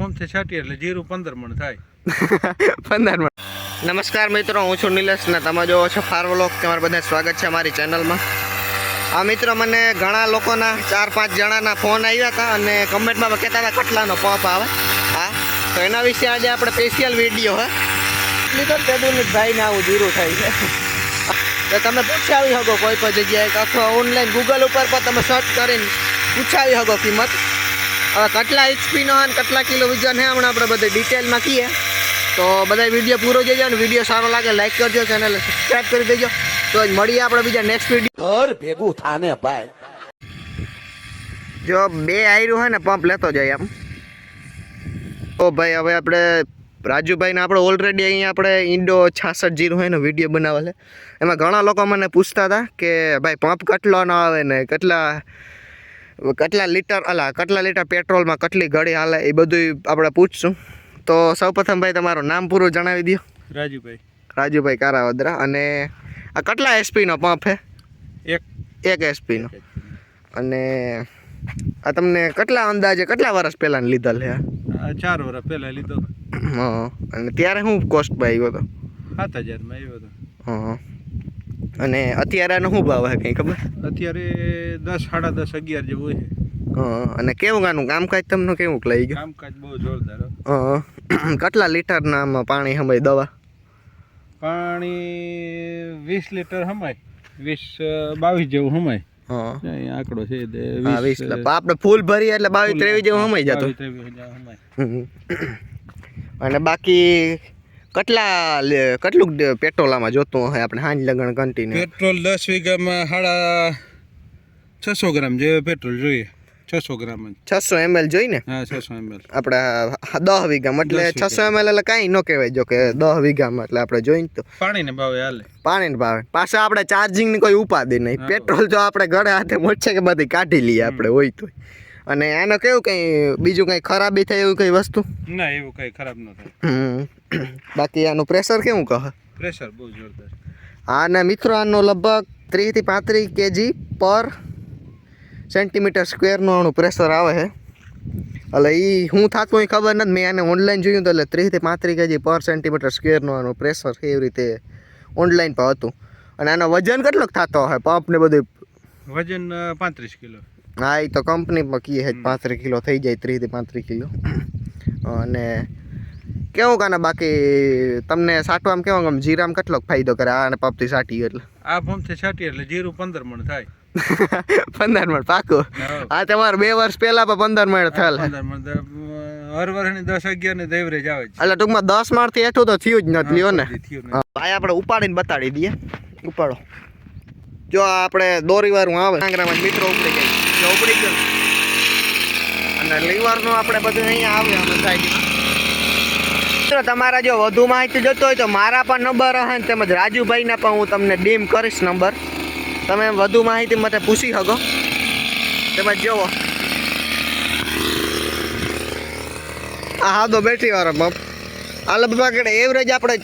પંપથી છાંટીએ એટલે જીરું પંદર મણ થાય. પંદર મણ. નમસ્કાર મિત્રો હું છું નિલેશ ને તમે જોવો છો ફાર્વલોક તમારું બધા સ્વાગત છે અમારી ચેનલમાં. આ મિત્રો મને ઘણા લોકોના ચાર પાંચ જણાના ફોન આવ્યા હતા અને કમેન્ટમાં કહેતા હતા કેટલાનો પંપ આવે. હા તો એના વિશે આજે આપણે સ્પેશિયલ વીડિયો હે. લીધો તેદુની ભાઈને આવું જીરું થાય છે. તો તમે પૂછાવી શકો કોઈ પણ જગ્યાએ અથવા ઓનલાઈન ગૂગલ ઉપર પણ તમે સર્ચ કરીને પૂછાવી શકો કિંમત. હવે કેટલા એચપીનો અને કેટલા કિલો વજન છે હમણાં આપણે બધા ડિટેલમાં કહીએ. તો બધા વીડિયો પૂરો જોજો અને વીડિયો સારો લાગે લાઈક કરજો ચેનલ સબસ્ક્રાઈબ કરી દેજો. તો મળીએ આપણે બીજા નેક્સ્ટ વીડિયો ઘર ભેગું થાને ભાઈ. જો બે આયરું હોય ને પંપ લેતો જાય આમ. ઓ ભાઈ હવે આપણે રાજુભાઈને આપણે ઓલરેડી અહીંયા આપણે ઇન્ડો છાસઠ જીરો હોય ને વીડિયો બનાવે છે એમાં ઘણા લોકો મને પૂછતા હતા કે ભાઈ પંપ કેટલો ન આવે ને કેટલા કેટલા લીટર અલા કેટલા લીટર પેટ્રોલમાં કેટલી ઘડી હાલે એ બધું આપણે પૂછશું. તો સૌપ્રથમ ભાઈ તમારું નામ પૂરું જણાવી દો રાજુભાઈ. રાજુભાઈ કારાવદરા. અને આ કેટલા એસપીનો પંપ છે એક. એક એસપીનો. અને આ તમને કેટલા અંદાજે કેટલા વર્ષ પહેલાં લીધેલ છે આ? આ ચાર વર્ષ પહેલાં લીધો. હં અને ત્યારે શું કોસ્ટમાં આવ્યો હતો? સાત હજારમાં આવ્યો હતો. હં. અને અત્યારે આનો શું ભાવ છે કંઈ ખબર? અત્યારે દસ સાડા દસ અગિયાર જેવું છે. હં અને કેવું આનું કામકાજ તમને કેવું લઈ ગયું કામકાજ બહુ જોરદાર હો. કેટલા લીટરના આમાં પાણી સમય દવા? પાણી વીસ લીટર હમાય વીસ બાવીસ જેવું હમાય આંકડો છે આપણે ફૂલ ભરીએ એટલે બાવીસ ત્રેવીસ જેવું સમય જતો. હમાય. અને બાકી કેટલા કેટલું પેટ્રોલ આમાં જોતું હોય આપણે? હાંજ લગણ કન્ટિન્યુ પેટ્રોલ દસ વીઘામાં સાડા છસો ગ્રામ જે પેટ્રોલ જોઈએ. છસો ગ્રામ છસો એમએલ જોઈને? હા છસો એમએલ આપણે દસ વીઘામાં. એટલે છસો એમએલ એટલે કાંઈ ન કહેવાય જો કે દસ વીઘામાં એટલે આપણે જોઈને તો. પાણીને ભાવે હાલે. પાણીને ભાવે. પાછા આપણે ચાર્જિંગની કોઈ ઉપાધિ નહીં. પેટ્રોલ જો આપણે ઘરે હાથે મોટશે કે બધી કાઢી લઈએ આપણે હોય તો અને આનો કેવું કંઈ બીજું કંઈ ખરાબી થાય એવું કંઈ વસ્તુ? ના એવું કઈ ખરાબ ન થાય. હમ. બાકી આનું પ્રેશર કેવું કહે? પ્રેશર બહુ જોરદાર. આના મિત્રો આનો લગભગ ત્રીસથી પાંત્રીસ કેજી પર સેન્ટીમીટર સ્ક્વેરનું આનું પ્રેશર આવે છે. એટલે એ હું થતું હોય ખબર નથી મેં આને ઓનલાઈન જોયું તો એટલે ત્રીસથી પાંત્રીસ કેજી પર સેન્ટીમીટર સ્ક્વેરનું આનું પ્રેશર છે એવી રીતે ઓનલાઈન પર હતું. અને આનો વજન કેટલોક થતો હોય પંપ ને બધું વજન પાંત્રીસ કિલો. હા એ તો કંપનીમાં કીએ છે પાંત્રીસ કિલો થઈ જાય ત્રીસથી પાંત્રીસ કિલો. અને કેવું કાને બાકી તમને સાટવામાં કેવું આમ જીરામ કેટલોક ફાયદો કરે? આ અને પંપથી સાટી એટલે. આ પંપથી સાટી એટલે જીરું પંદર મણ થાય. પંદર મણ પાકું. હા. તમારે બે વર્ષ પહેલા પણ પંદર મણ થયેલ. હર વર્ષની દસ અગિયારની દેવરેજ આવે છે એટલે ટૂંકમાં દસ માળથી હેઠું તો થયું જ નથી લ્યો ને? ભાઈ આપણે ઉપાડીને બતાડી દઈએ. ઉપાડો. જો આપણે દોરી વાળું આવે આંગરામાં મિત્રો ઉપડી ગઈ જો ઉપડી અને લીવરનું આપણે બધું અહીંયા આવે અમે સાઈડમાં. તમારા જો વધુ માહિતી જોતો હોય તો મારા પણ નંબર ને તેમજ રાજુભાઈના પણ હું તમને ડીમ કરીશ નંબર. તમે વધુ માહિતી માટે પૂછી શકો. તેમજ જુઓ આ હા તો બેટરી વાળો પંપ. હાલ લગભગ એવરેજ આપણે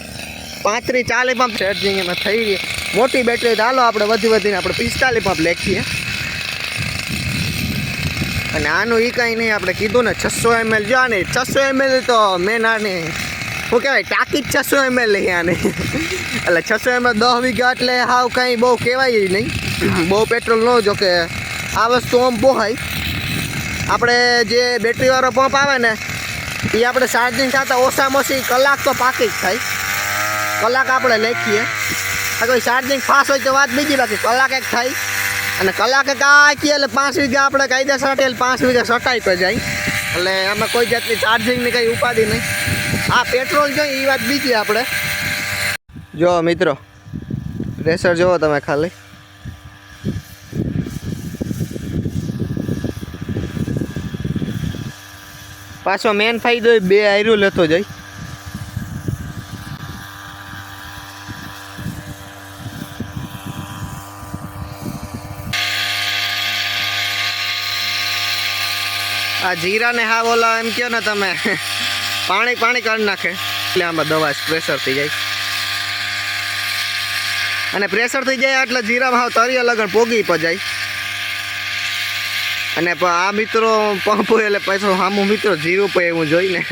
પાંત્રીસ ચાલીસ પંપ ચાર્જિંગ એમાં થઈ રહી મોટી બેટરી તો હાલો આપણે વધી વધીને આપણે પિસ્તાલીસ પંપ લેખીએ. અને આનું એ કાંઈ નહીં, આપણે કીધું ને છસો એમએલ. જો આને છસો એમએલ તો મેં આને શું કહેવાય, ટાંકી જ છસો એમએલ લઈ આને. એટલે છસો એમએલ દસ વીઘા એટલે હાવ કાંઈ બહુ કહેવાય નહીં. બહુ પેટ્રોલ ન જો કે આ વસ્તુ આમ પોહાય આપણે જે બેટરીવાળો પંપ આવે ને એ આપણે ચાર્જિંગ થતા ઓછામાં ઓછી કલાક તો પાકી જ થાય. કલાક આપણે લેખીએ કોઈ ચાર્જિંગ ફાસ્ટ હોય તો વાત બીજી બાકી, કલાક એક થાય. અને કલાકે કાંઈ એટલે પાંચ વીઘા આપણે કાયદા સાટે એટલે પાંચ વીઘા સટાઈ પર જાય. એટલે આમાં કોઈ જાતની ચાર્જિંગની કંઈ ઉપાધિ નહીં. આ પેટ્રોલ જોઈએ એ વાત બીજી આપણે. જો મિત્રો પ્રેશર જુઓ તમે ખાલી. પાછો મેન ફાયદો બે આયરું લેતો જાય. આ જીરાને હા ઓલા એમ કહો ને તમે? પાણી પાણી કાઢી નાખે. એટલે આમાં દવા પ્રેશર થઈ જાય. અને પ્રેશર થઈ જાય એટલે જીરામાં હાવ તરી લગન પોગી પજાય જાય. અને આ મિત્રો પંપ એટલે પાછો સામું મિત્રો જીરું પે એવું જોઈને.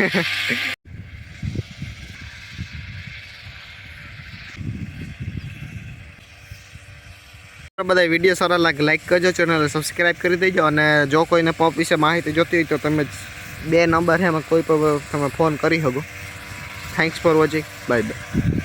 બધા વીડિયો સારા લાગે લાઈક કરજો ચેનલ સબસ્ક્રાઈબ કરી દેજો અને જો કોઈને પંપ વિશે માહિતી જોતી હોય તો તમે બે નંબર એમાં કોઈ પણ તમે ફોન કરી શકો. Thanks for watching bye bye